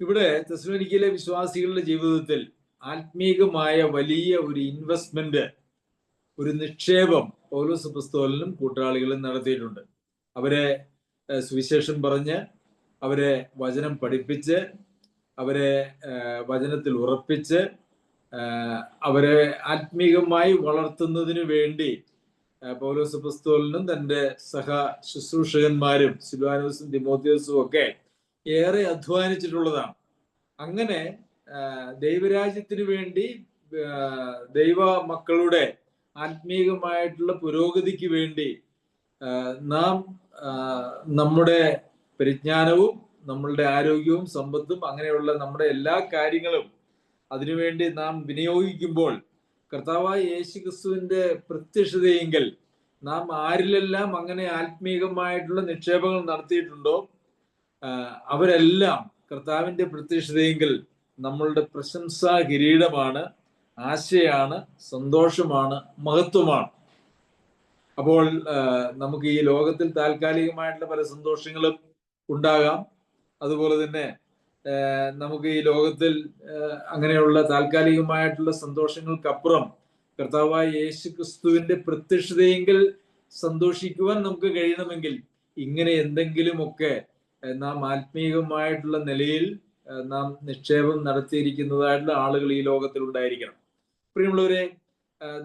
[SPEAKER 1] ഇവിടെ തെസ്ലോനിക്കയിലെ വിശ്വാസികളുടെ ജീവിതത്തിൽ ആത്മീകമായ വലിയ ഒരു ഇൻവെസ്റ്റ്മെന്റ് ഒരു നിക്ഷേപം പൗലോസ് പുസ്തകങ്ങളിലും കൂട്ടാളികളും നടത്തിയിട്ടുണ്ട്. അവരെ സുവിശേഷം പറഞ്ഞ് അവരെ വചനം പഠിപ്പിച്ച് അവരെ വചനത്തിൽ ഉറപ്പിച്ച് അവരെ ആത്മീകമായി വളർത്തുന്നതിനു വേണ്ടി പൗലോസ് പുസ്തകലിനും തന്റെ സഹ ശുശ്രൂഷകന്മാരും സിൽവാനോസും തിമോത്തിയോസും ഒക്കെ ഏറെ അധ്വാനിച്ചിട്ടുള്ളതാണ്. അങ്ങനെ ദൈവരാജ്യത്തിന് വേണ്ടി ദൈവ മക്കളുടെ ആത്മീകമായിട്ടുള്ള പുരോഗതിക്ക് വേണ്ടി നാം നമ്മുടെ പരിജ്ഞാനവും നമ്മളുടെ ആരോഗ്യവും സമ്പത്തും അങ്ങനെയുള്ള നമ്മുടെ എല്ലാ കാര്യങ്ങളും അതിനുവേണ്ടി നാം വിനിയോഗിക്കുമ്പോൾ കർത്താവായ യേശു ക്രിസ്തുവിന്റെ പ്രത്യക്ഷതയെങ്കിൽ നാം ആരിലെല്ലാം അങ്ങനെ ആത്മീകമായിട്ടുള്ള നിക്ഷേപങ്ങൾ നടത്തിയിട്ടുണ്ടോ? അവരെല്ലാം കർത്താവിന്റെ പ്രത്യക്ഷതയെങ്കിൽ നമ്മളുടെ പ്രശംസാ കിരീടമാണ് ആശയാണ് സന്തോഷമാണ് മഹത്വമാണ്. അപ്പോൾ നമുക്ക് ഈ ലോകത്തിൽ താൽക്കാലികമായിട്ടുള്ള പല സന്തോഷങ്ങളും ഉണ്ടാകാം. അതുപോലെ തന്നെ നമുക്ക് ഈ ലോകത്തിൽ അങ്ങനെയുള്ള താൽക്കാലികമായിട്ടുള്ള സന്തോഷങ്ങൾക്കപ്പുറം കർത്താവായ യേശു ക്രിസ്തുവിന്റെ പ്രത്യക്ഷതയെങ്കിൽ സന്തോഷിക്കുവാൻ നമുക്ക് കഴിയണമെങ്കിൽ ഇങ്ങനെ എന്തെങ്കിലുമൊക്കെ നാം ആത്മീകമായിട്ടുള്ള നിലയിൽ നാം നിക്ഷേപം നടത്തിയിരിക്കുന്നതായിട്ടുള്ള ആളുകൾ ഈ ലോകത്തിൽ ഉണ്ടായിരിക്കണം. പ്രിയമുള്ളവരെ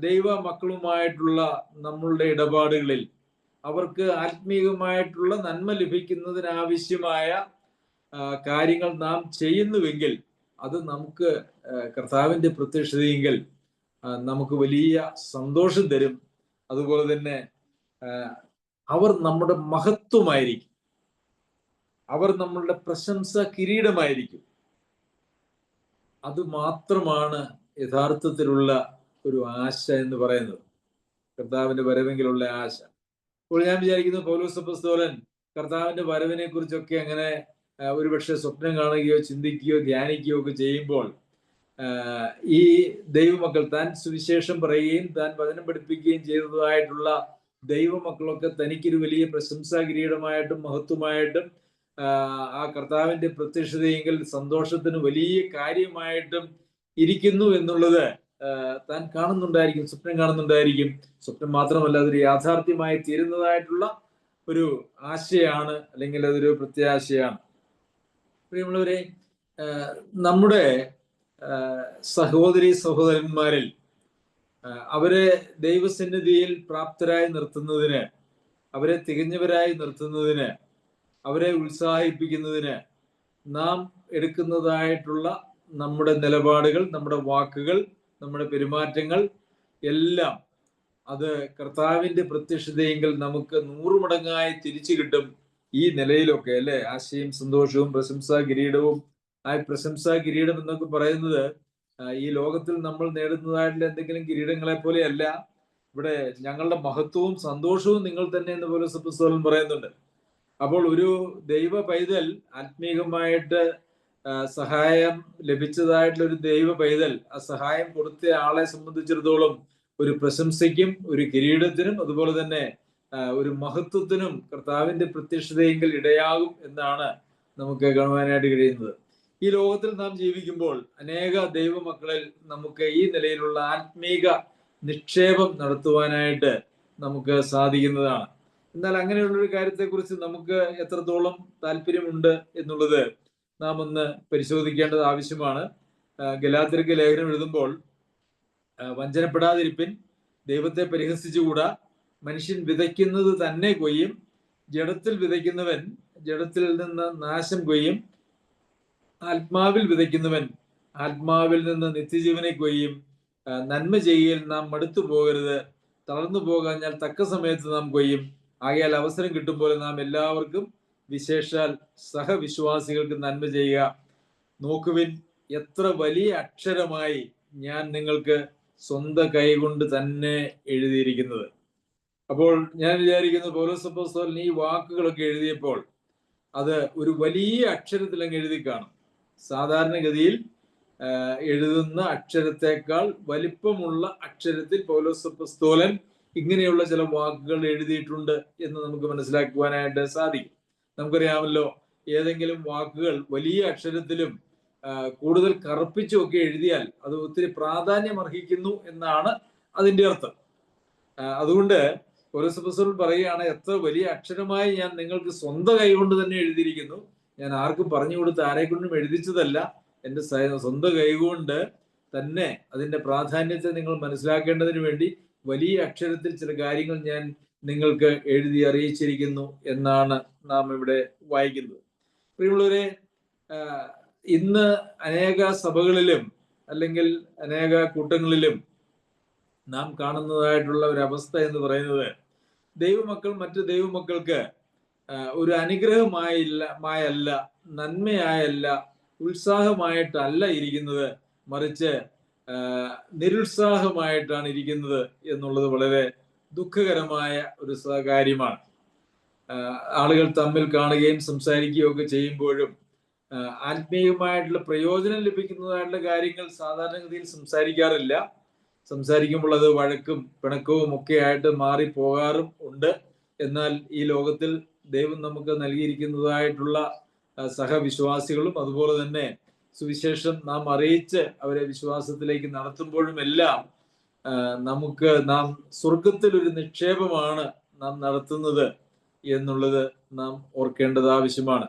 [SPEAKER 1] ദൈവ മക്കളുമായിട്ടുള്ള നമ്മളുടെ ഇടപാടുകളിൽ അവർക്ക് ആത്മീകമായിട്ടുള്ള നന്മ ലഭിക്കുന്നതിനാവശ്യമായ കാര്യങ്ങൾ നാം ചെയ്യുന്നുവെങ്കിൽ അത് നമുക്ക് കർത്താവിന്റെ പ്രത്യക്ഷതയെങ്കിൽ നമുക്ക് വലിയ സന്തോഷം തരും. അതുപോലെ തന്നെ അവർ നമ്മുടെ മഹത്വമായിരിക്കും. അവർ നമ്മളുടെ പ്രശംസ കിരീടമായിരിക്കും. അത് മാത്രമാണ് യഥാർത്ഥത്തിലുള്ള ഒരു ആശ എന്ന് പറയുന്നത്. കർത്താവിന്റെ വരവെങ്കിലുള്ള ആശ. അപ്പോൾ ഞാൻ വിചാരിക്കുന്നു പൗലോസ് കർത്താവിന്റെ വരവിനെ കുറിച്ചൊക്കെ അങ്ങനെ ഒരുപക്ഷെ സ്വപ്നം കാണുകയോ ചിന്തിക്കുകയോ ധ്യാനിക്കുകയോ ഒക്കെ ചെയ്യുമ്പോൾ ഈ ദൈവമക്കൾ താൻ സുവിശേഷം പറയുകയും താൻ വചനം പഠിപ്പിക്കുകയും ചെയ്തതായിട്ടുള്ള ദൈവമക്കളൊക്കെ തനിക്കൊരു വലിയ പ്രശംസാ കിരീടമായിട്ടും മഹത്വമായിട്ടും ആ, കർത്താവിന്റെ പ്രത്യക്ഷതയെങ്കിൽ സന്തോഷത്തിന് വലിയ കാര്യമായിട്ടും ഇരിക്കുന്നു എന്നുള്ളത് താൻ കാണുന്നുണ്ടായിരിക്കും സ്വപ്നം കാണുന്നുണ്ടായിരിക്കും. സ്വപ്നം മാത്രമല്ല അതൊരു യാഥാർത്ഥ്യമായി തീരുന്നതായിട്ടുള്ള ഒരു ആശയാണ് അല്ലെങ്കിൽ അതൊരു പ്രത്യാശയാണ്. പ്രിയമുള്ളവരെ നമ്മുടെ സഹോദരി സഹോദരന്മാരിൽ അവരെ ദൈവസന്നിധിയിൽ പ്രാപ്തരായി നിർത്തുന്നതിന് അവരെ തികഞ്ഞവരായി നിർത്തുന്നതിന് അവരെ ഉത്സാഹിപ്പിക്കുന്നതിന് നാം എടുക്കുന്നതായിട്ടുള്ള നമ്മുടെ നിലപാടുകൾ നമ്മുടെ വാക്കുകൾ നമ്മുടെ പെരുമാറ്റങ്ങൾ എല്ലാം അത് കർത്താവിന്റെ പ്രത്യക്ഷതയെങ്കിൽ നമുക്ക് നൂറു മടങ്ങായി തിരിച്ചു കിട്ടും ഈ നിലയിലൊക്കെ അല്ലെ? ആശയും സന്തോഷവും പ്രശംസാ കിരീടവും. ആ പ്രശംസാ കിരീടം എന്നൊക്കെ പറയുന്നത് ഈ ലോകത്തിൽ നമ്മൾ നേടുന്നതായിട്ടുള്ള എന്തെങ്കിലും കിരീടങ്ങളെ പോലെയല്ല. ഇവിടെ ഞങ്ങളുടെ മഹത്വവും സന്തോഷവും നിങ്ങൾ തന്നെ എന്ന് പോലെ പുസ്തകം പറയുന്നുണ്ട്. അപ്പോൾ ഒരു ദൈവ പൈതൽ ആത്മീകമായിട്ട് സഹായം ലഭിച്ചതായിട്ടുള്ള ഒരു ദൈവ പൈതൽ ആ സഹായം കൊടുത്ത ആളെ സംബന്ധിച്ചിടത്തോളം ഒരു പ്രശംസയ്ക്കും ഒരു കിരീടത്തിനും അതുപോലെ തന്നെ ഒരു മഹത്വത്തിനും കർത്താവിന്റെ പ്രത്യക്ഷതയെങ്കിൽ ഇടയാകും എന്നാണ് നമുക്ക് കാണുവാനായിട്ട് കഴിയുന്നത്. ഈ ലോകത്തിൽ നാം ജീവിക്കുമ്പോൾ അനേക ദൈവമക്കളിൽ നമുക്ക് ഈ നിലയിലുള്ള ആത്മീക നിക്ഷേപം നടത്തുവാനായിട്ട് നമുക്ക് സാധിക്കുന്നതാണ്. എന്നാൽ അങ്ങനെയുള്ള ഒരു കാര്യത്തെക്കുറിച്ച് നമുക്ക് എത്രത്തോളം താല്പര്യമുണ്ട് എന്നുള്ളത് നാം ഒന്ന് പരിശോധിക്കേണ്ടത് ആവശ്യമാണ്. ഗലാദ്രിക ലേഖനം എഴുതുമ്പോൾ വഞ്ചനപ്പെടാതിരിപ്പിൻ ദൈവത്തെ പരിഹസിച്ചുകൂടാ മനുഷ്യൻ വിതയ്ക്കുന്നത് തന്നെ കൊയ്യും ജഡത്തിൽ വിതയ്ക്കുന്നവൻ ജഡത്തിൽ നിന്ന് നാശം കൊയ്യും ആത്മാവിൽ വിതയ്ക്കുന്നവൻ ആത്മാവിൽ നിന്ന് നിത്യജീവനെ കൊയ്യും. നന്മ ചെയ്യൽ നാം മടുത്തു പോകരുത് തളർന്നു പോകാഞ്ഞാൽ തക്ക സമയത്ത് നാം കൊയ്യും. ആകയാൽ അവസരം കിട്ടുമ്പോൾ നാം എല്ലാവർക്കും വിശേഷാൽ സഹവിശ്വാസികൾക്ക് നന്മ ചെയ്യുക. നോക്കുവിൻ എത്ര വലിയ അക്ഷരമായി ഞാൻ നിങ്ങൾക്ക് സ്വന്തം കൈകൊണ്ട് തന്നെ എഴുതിയിരിക്കുന്നത്. അപ്പോൾ ഞാൻ വിചാരിക്കുന്നു പൗലോസപ്പോസ്തോലൻ ഈ വാക്കുകളൊക്കെ എഴുതിയപ്പോൾ അത് ഒരു വലിയ അക്ഷരത്തിൽ അങ്ങ് എഴുതി കാണും. സാധാരണഗതിയിൽ എഴുതുന്ന അക്ഷരത്തെക്കാൾ വലിപ്പമുള്ള അക്ഷരത്തിൽ പൗലോസപ്പോസ്തോലൻ ഇങ്ങനെയുള്ള ചില വാക്കുകൾ എഴുതിയിട്ടുണ്ട് എന്ന് നമുക്ക് മനസ്സിലാക്കുവാനായിട്ട് സാധിക്കും. നമുക്കറിയാമല്ലോ ഏതെങ്കിലും വാക്കുകൾ വലിയ അക്ഷരത്തിലും കൂടുതൽ കറുപ്പിച്ചുമൊക്കെ എഴുതിയാൽ അത് ഒത്തിരി പ്രാധാന്യം അർഹിക്കുന്നു എന്നാണ് അതിന്റെ അർത്ഥം. അതുകൊണ്ട് ഒരു പൗരസപസ്വൽ പറയുകയാണ് എത്ര വലിയ അക്ഷരമായി ഞാൻ നിങ്ങൾക്ക് സ്വന്തം കൈകൊണ്ട് തന്നെ എഴുതിയിരിക്കുന്നു. ഞാൻ ആർക്കും പറഞ്ഞു കൊടുത്ത് ആരെക്കൊണ്ടും എഴുതിച്ചതല്ല. എന്റെ സ്വ- സ്വന്തം കൈകൊണ്ട് തന്നെ അതിന്റെ പ്രാധാന്യത്തെ നിങ്ങൾ മനസ്സിലാക്കേണ്ടതിന് വേണ്ടി വലിയ അക്ഷരത്തിൽ ചില കാര്യങ്ങൾ ഞാൻ നിങ്ങൾക്ക് എഴുതി അറിയിച്ചിരിക്കുന്നു എന്നാണ് നാം ഇവിടെ വായിക്കുന്നത്. പ്രിയമുള്ളവരെ ഇന്ന് അനേക സഭകളിലും അല്ലെങ്കിൽ അനേക കൂട്ടങ്ങളിലും നാം കാണുന്നതായിട്ടുള്ള ഒരു അവസ്ഥ എന്ന് പറയുന്നത് ദൈവമക്കൾ മറ്റ് ദൈവമക്കൾക്ക് ഒരു അനുഗ്രഹമായില്ല മായല്ല നന്മയായല്ല ഉത്സാഹമായിട്ടല്ല ഇരിക്കുന്നത് മറിച്ച് നിരുത്സാഹമായിട്ടാണ് ഇരിക്കുന്നത് എന്നുള്ളത് വളരെ ദുഃഖകരമായ ഒരു കാര്യമാണ് ആളുകൾ തമ്മിൽ കാണുകയും സംസാരിക്കുകയും ഒക്കെ ചെയ്യുമ്പോഴും ആത്മീയമായിട്ടുള്ള പ്രയോജനം ലഭിക്കുന്നതായിട്ടുള്ള കാര്യങ്ങൾ സാധാരണഗതിയിൽ സംസാരിക്കാറില്ല. സംസാരിക്കുമ്പോൾ അത് വഴക്കും പിണക്കവും ഒക്കെ ആയിട്ട് മാറി പോകാറും ഉണ്ട്. എന്നാൽ ഈ ലോകത്തിൽ ദൈവം നമുക്ക് നൽകിയിരിക്കുന്നതായിട്ടുള്ള സഹവിശ്വാസികളും അതുപോലെ തന്നെ സുവിശേഷം നാം അറിയിച്ച് അവരെ വിശ്വാസത്തിലേക്ക് നടത്തുമ്പോഴും എല്ലാം നമുക്ക് നാം സ്വർഗത്തിൽ ഒരു നിക്ഷേപമാണ് നാം നടത്തുന്നത് എന്നുള്ളത് നാം ഓർക്കേണ്ടത് ആവശ്യമാണ്.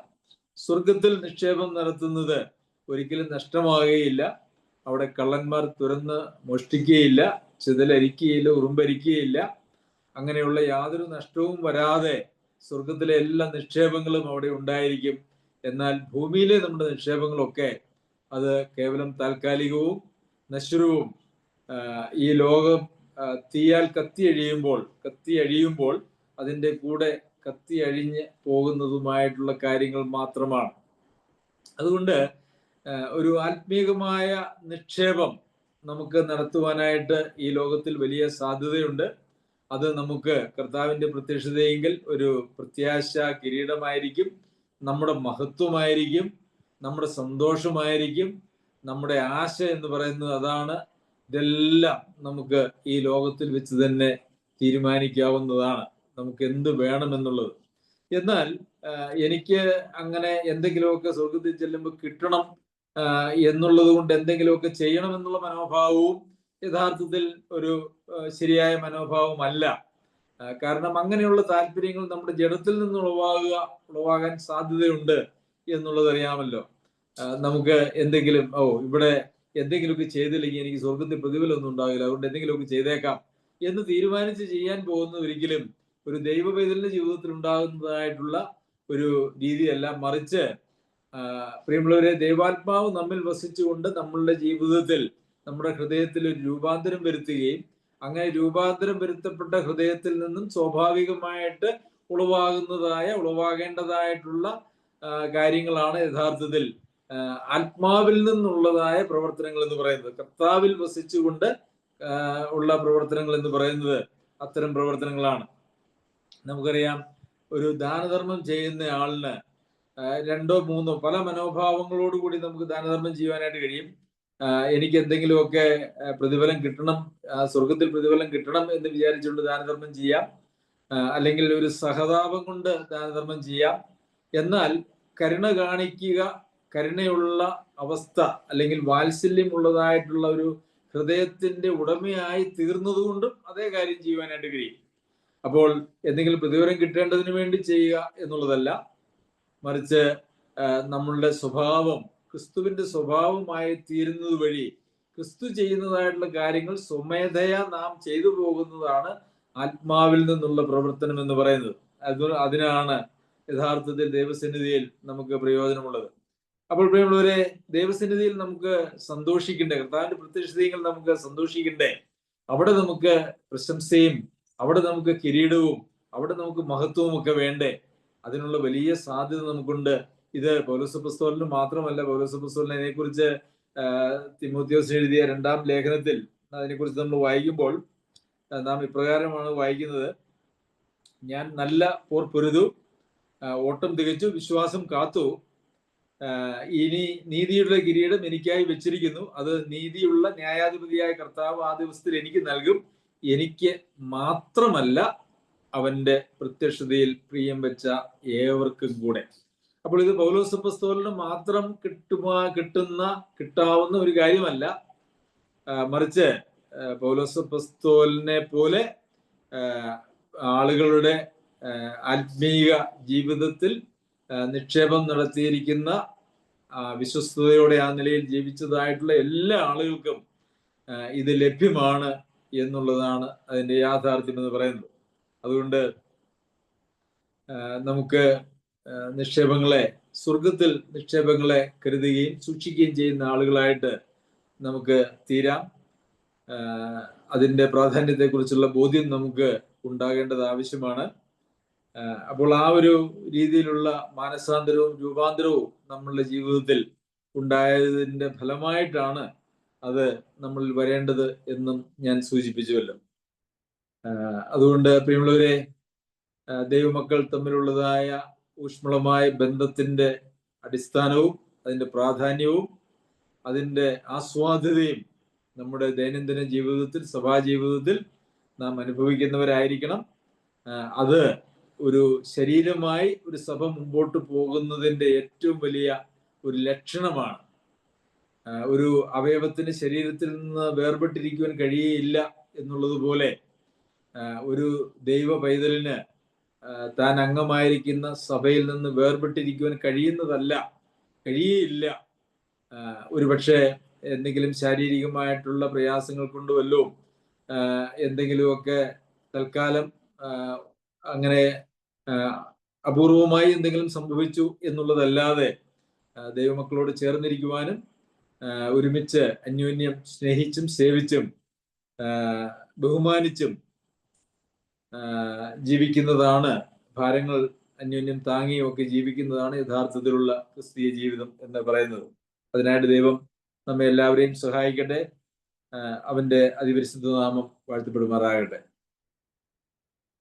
[SPEAKER 1] സ്വർഗത്തിൽ നിക്ഷേപം നടത്തുന്നത് ഒരിക്കലും നഷ്ടമാകുകയില്ല. അവിടെ കള്ളന്മാർ തുറന്ന് മോഷ്ടിക്കുകയില്ല ചിതലരിക്കുകയില്ല ഉറുമ്പരിക്കുകയില്ല. അങ്ങനെയുള്ള യാതൊരു നഷ്ടവും വരാതെ സ്വർഗത്തിലെ എല്ലാ നിക്ഷേപങ്ങളും അവിടെ ഉണ്ടായിരിക്കും. എന്നാൽ ഭൂമിയിലെ നമ്മുടെ നിക്ഷേപങ്ങളൊക്കെ അത് കേവലം താൽക്കാലികവും നശ്വരവും ഈ ലോകം തീയാൽ കത്തി അഴിയുമ്പോൾ കത്തി അഴിയുമ്പോൾ അതിന്റെ കൂടെ കത്തി അഴിഞ്ഞ് പോകുന്നതുമായിട്ടുള്ള കാര്യങ്ങൾ മാത്രമാണ്. അതുകൊണ്ട് ഒരു ആത്മീകമായ നിക്ഷേപം നമുക്ക് നടത്തുവാനായിട്ട് ഈ ലോകത്തിൽ വലിയ സാധ്യതയുണ്ട്. അത് നമുക്ക് കർത്താവിന്റെ പ്രത്യക്ഷതയെങ്കിൽ ഒരു പ്രത്യാശ കിരീടമായിരിക്കും നമ്മുടെ മഹത്വമായിരിക്കും. നമ്മുടെ സന്തോഷമായിരിക്കും. നമ്മുടെ ആശ എന്ന് പറയുന്നത് അതാണ്. ഇതെല്ലാം നമുക്ക് ഈ ലോകത്തിൽ വെച്ച് തന്നെ തീരുമാനിക്കാവുന്നതാണ്. നമുക്ക് എന്ത് വേണമെന്നുള്ളത്. എന്നാൽ എനിക്ക് അങ്ങനെ എന്തെങ്കിലുമൊക്കെ സ്വർഗത്തിൽ ചെല്ലുമ്പോൾ കിട്ടണം എന്നുള്ളത് കൊണ്ട് എന്തെങ്കിലുമൊക്കെ ചെയ്യണം എന്നുള്ള മനോഭാവവും യഥാർത്ഥത്തിൽ ഒരു ശരിയായ മനോഭാവമല്ല കാരണം അങ്ങനെയുള്ള താല്പര്യങ്ങൾ നമ്മുടെ ജഡത്തിൽ നിന്ന് ഉളവാകുക ഉളവാകാൻ സാധ്യതയുണ്ട് എന്നുള്ളത് അറിയാമല്ലോ. നമുക്ക് എന്തെങ്കിലും ഓ ഇവിടെ എന്തെങ്കിലുമൊക്കെ ചെയ്തില്ലെങ്കിൽ എനിക്ക് സ്വർഗത്തിൽ പ്രതിഫലമൊന്നും ഉണ്ടാകില്ല അതുകൊണ്ട് എന്തെങ്കിലുമൊക്കെ ചെയ്തേക്കാം എന്ന് തീരുമാനിച്ച് ചെയ്യാൻ പോകുന്ന ഒരിക്കലും ഒരു ദൈവ പൈതലിന്റെ ജീവിതത്തിൽ ഉണ്ടാകുന്നതായിട്ടുള്ള ഒരു രീതിയല്ല. മറിച്ച് പ്രിയമുള്ളവരെ ദൈവാത്മാവ് നമ്മിൽ വസിച്ചുകൊണ്ട് നമ്മളുടെ ജീവിതത്തിൽ നമ്മുടെ ഹൃദയത്തിൽ ഒരു രൂപാന്തരം വരുത്തുകയും അങ്ങനെ രൂപാന്തരം വരുത്തപ്പെട്ട ഹൃദയത്തിൽ നിന്നും സ്വാഭാവികമായിട്ട് ഉളവാകുന്നതായ ഉളവാകേണ്ടതായിട്ടുള്ള കാര്യങ്ങളാണ് യഥാർത്ഥത്തിൽ ആത്മാവിൽ നിന്നുള്ളതായ പ്രവർത്തനങ്ങൾ എന്ന് പറയുന്നത്. കർത്താവിൽ വസിച്ചുകൊണ്ട് ഉള്ള പ്രവർത്തനങ്ങൾ എന്ന് പറയുന്നത് അത്തരം പ്രവർത്തനങ്ങളാണ്. നമുക്കറിയാം ഒരു ദാനധർമ്മം ചെയ്യുന്ന ആളിന് രണ്ടോ മൂന്നോ പല മനോഭാവങ്ങളോട് കൂടി നമുക്ക് ദാനധർമ്മം ചെയ്യുവാനായിട്ട് കഴിയും. എനിക്ക് എന്തെങ്കിലുമൊക്കെ പ്രതിഫലം കിട്ടണം സ്വർഗത്തിൽ പ്രതിഫലം കിട്ടണം എന്ന് വിചാരിച്ചുകൊണ്ട് ദാനധർമ്മം ചെയ്യാം. അല്ലെങ്കിൽ ഒരു സഹതാപം കൊണ്ട് ദാനധർമ്മം ചെയ്യാം. എന്നാൽ കരുണ കാണിക്കുക കരുണയുള്ള അവസ്ഥ അല്ലെങ്കിൽ വാത്സല്യമുള്ളതായിട്ടുള്ള ഒരു ഹൃദയത്തിന്റെ ഉടമയായി തീർന്നതുകൊണ്ടും അതേ കാര്യം ചെയ്യുവാനായിട്ട് കഴിയും. അപ്പോൾ എന്തെങ്കിലും പ്രതിവരം കിട്ടേണ്ടതിന് വേണ്ടി ചെയ്യുക എന്നുള്ളതല്ല മറിച്ച് നമ്മളുടെ സ്വഭാവം ക്രിസ്തുവിന്റെ സ്വഭാവമായി തീരുന്നത് വഴി ക്രിസ്തു ചെയ്യുന്നതായിട്ടുള്ള കാര്യങ്ങൾ സ്വമേധയാ നാം ചെയ്തു പോകുന്നതാണ് ആത്മാവിൽ നിന്നുള്ള പ്രവർത്തനം എന്ന് പറയുന്നത്. അത് അതിനാണ് യഥാർത്ഥത്തിൽ ദൈവസന്നിധിയിൽ നമുക്ക് പ്രയോജനമുള്ളത്. അപ്പോൾ പ്രിയമുള്ളവരെ ദൈവസന്നിധിയിൽ നമുക്ക് സന്തോഷിക്കണ്ടേ? കർത്താവിന്റെ പ്രത്യക്ഷതയിൽ നമുക്ക് സന്തോഷിക്കണ്ടേ? അവിടെ നമുക്ക് പ്രശംസയും അവിടെ നമുക്ക് കിരീടവും അവിടെ നമുക്ക് മഹത്വവും ഒക്കെ വേണ്ടേ? അതിനുള്ള വലിയ സാധ്യത നമുക്കുണ്ട്. ഇത് പൗലോസ് പുസ്തകത്തിന് മാത്രമല്ല പൗലോസ് പുസ്തകത്തിന് അതിനെക്കുറിച്ച് തിമോത്യോസ് എഴുതിയ രണ്ടാം ലേഖനത്തിൽ അതിനെക്കുറിച്ച് നമ്മൾ വായിക്കുമ്പോൾ നാം ഇപ്രകാരമാണ് വായിക്കുന്നത്. ഞാൻ നല്ല പോർ പൊരുതു ഓട്ടം തികച്ചു വിശ്വാസം കാത്തു ഇനി നീതിയുടെ കിരീടം എനിക്കായി വെച്ചിരിക്കുന്നു. അത് നീതിയുള്ള ന്യായാധിപതിയായ കർത്താവ് ആ ദിവസത്തിൽ എനിക്ക് നൽകും. എനിക്ക് മാത്രമല്ല അവന്റെ പ്രത്യക്ഷതയിൽ പ്രിയം വെച്ച ഏവർക്കും കൂടെ. അപ്പോൾ ഇത് പൗലോസപ്പസ്തോലിന് മാത്രം കിട്ടുമാ കിട്ടുന്ന കിട്ടാവുന്ന ഒരു കാര്യമല്ല. മറിച്ച് പൗലോസപ്പസ്തോലിനെ പോലെ ആളുകളുടെ ആത്മീയ ജീവിതത്തിൽ നിക്ഷേപം നടത്തിയിരിക്കുന്ന വിശ്വസ്തയോടെ ആ നിലയിൽ ജീവിച്ചതായിട്ടുള്ള എല്ലാ ആളുകൾക്കും ഇത് ലഭ്യമാണ് എന്നുള്ളതാണ് അതിന്റെ യാഥാർത്ഥ്യം എന്ന് പറയുന്നത്. അതുകൊണ്ട് നമുക്ക് നിക്ഷേപങ്ങളെ സ്വർഗത്തിൽ നിക്ഷേപങ്ങളെ കരുതുകയും സൂക്ഷിക്കുകയും ചെയ്യുന്ന ആളുകളായിട്ട് നമുക്ക് തീരാം. അതിന്റെ പ്രാധാന്യത്തെക്കുറിച്ചുള്ള ബോധ്യം നമുക്ക് ഉണ്ടാകേണ്ടത് ആവശ്യമാണ്. അപ്പോൾ ആ ഒരു രീതിയിലുള്ള മാനസാന്തരവും രൂപാന്തരവും നമ്മളുടെ ജീവിതത്തിൽ ഉണ്ടായതിന്റെ ഫലമായിട്ടാണ് അത് നമ്മൾ വരേണ്ടത് എന്നും ഞാൻ സൂചിപ്പിച്ചുവല്ലോ. അതുകൊണ്ട് പ്രിയമുള്ളവരെ ദൈവമക്കൾ തമ്മിലുള്ളതായ ഊഷ്മളമായ ബന്ധത്തിന്റെ അടിസ്ഥാനവും അതിന്റെ പ്രാധാന്യവും അതിന്റെ ആസ്വാദ്യതയും നമ്മുടെ ദൈനംദിന ജീവിതത്തിൽ സഭാ ജീവിതത്തിൽ നാം അനുഭവിക്കുന്നവരായിരിക്കണം. അത് ഒരു ശരീരമായി ഒരു സഭ മുമ്പോട്ട് പോകുന്നതിന്റെ ഏറ്റവും വലിയ ഒരു ലക്ഷണമാണ്. ഒരു അവയവത്തിന് ശരീരത്തിൽ നിന്ന് വേർപെട്ടിരിക്കുവാൻ കഴിയുകയില്ല എന്നുള്ളതുപോലെ ഒരു ദൈവ പൈതലിന് താൻ അംഗമായിരിക്കുന്ന സഭയിൽ നിന്ന് വേർപെട്ടിരിക്കുവാൻ കഴിയുന്നതല്ല കഴിയുകയില്ല ഒരുപക്ഷെ എന്തെങ്കിലും ശാരീരികമായിട്ടുള്ള പ്രയാസങ്ങൾ കൊണ്ടുവല്ലോ എന്തെങ്കിലുമൊക്കെ തൽക്കാലം അങ്ങനെ അപൂർവമായി എന്തെങ്കിലും സംഭവിച്ചു എന്നുള്ളതല്ലാതെ ദൈവമക്കളോട് ചേർന്നിരിക്കുവാനും ഒരുമിച്ച് അന്യോന്യം സ്നേഹിച്ചും സേവിച്ചും ബഹുമാനിച്ചും ജീവിക്കുന്നതാണ് ഭാരങ്ങൾ അന്യോന്യം താങ്ങിയും ഒക്കെ ജീവിക്കുന്നതാണ് യഥാർത്ഥത്തിലുള്ള ക്രിസ്തീയ ജീവിതം എന്ന് പറയുന്നത്. അതിനായിട്ട് ദൈവം നമ്മെ എല്ലാവരെയും സഹായിക്കട്ടെ. അവന്റെ അതിപരിശുദ്ധ നാമം വാഴ്ത്തപ്പെടുമാറാകട്ടെ.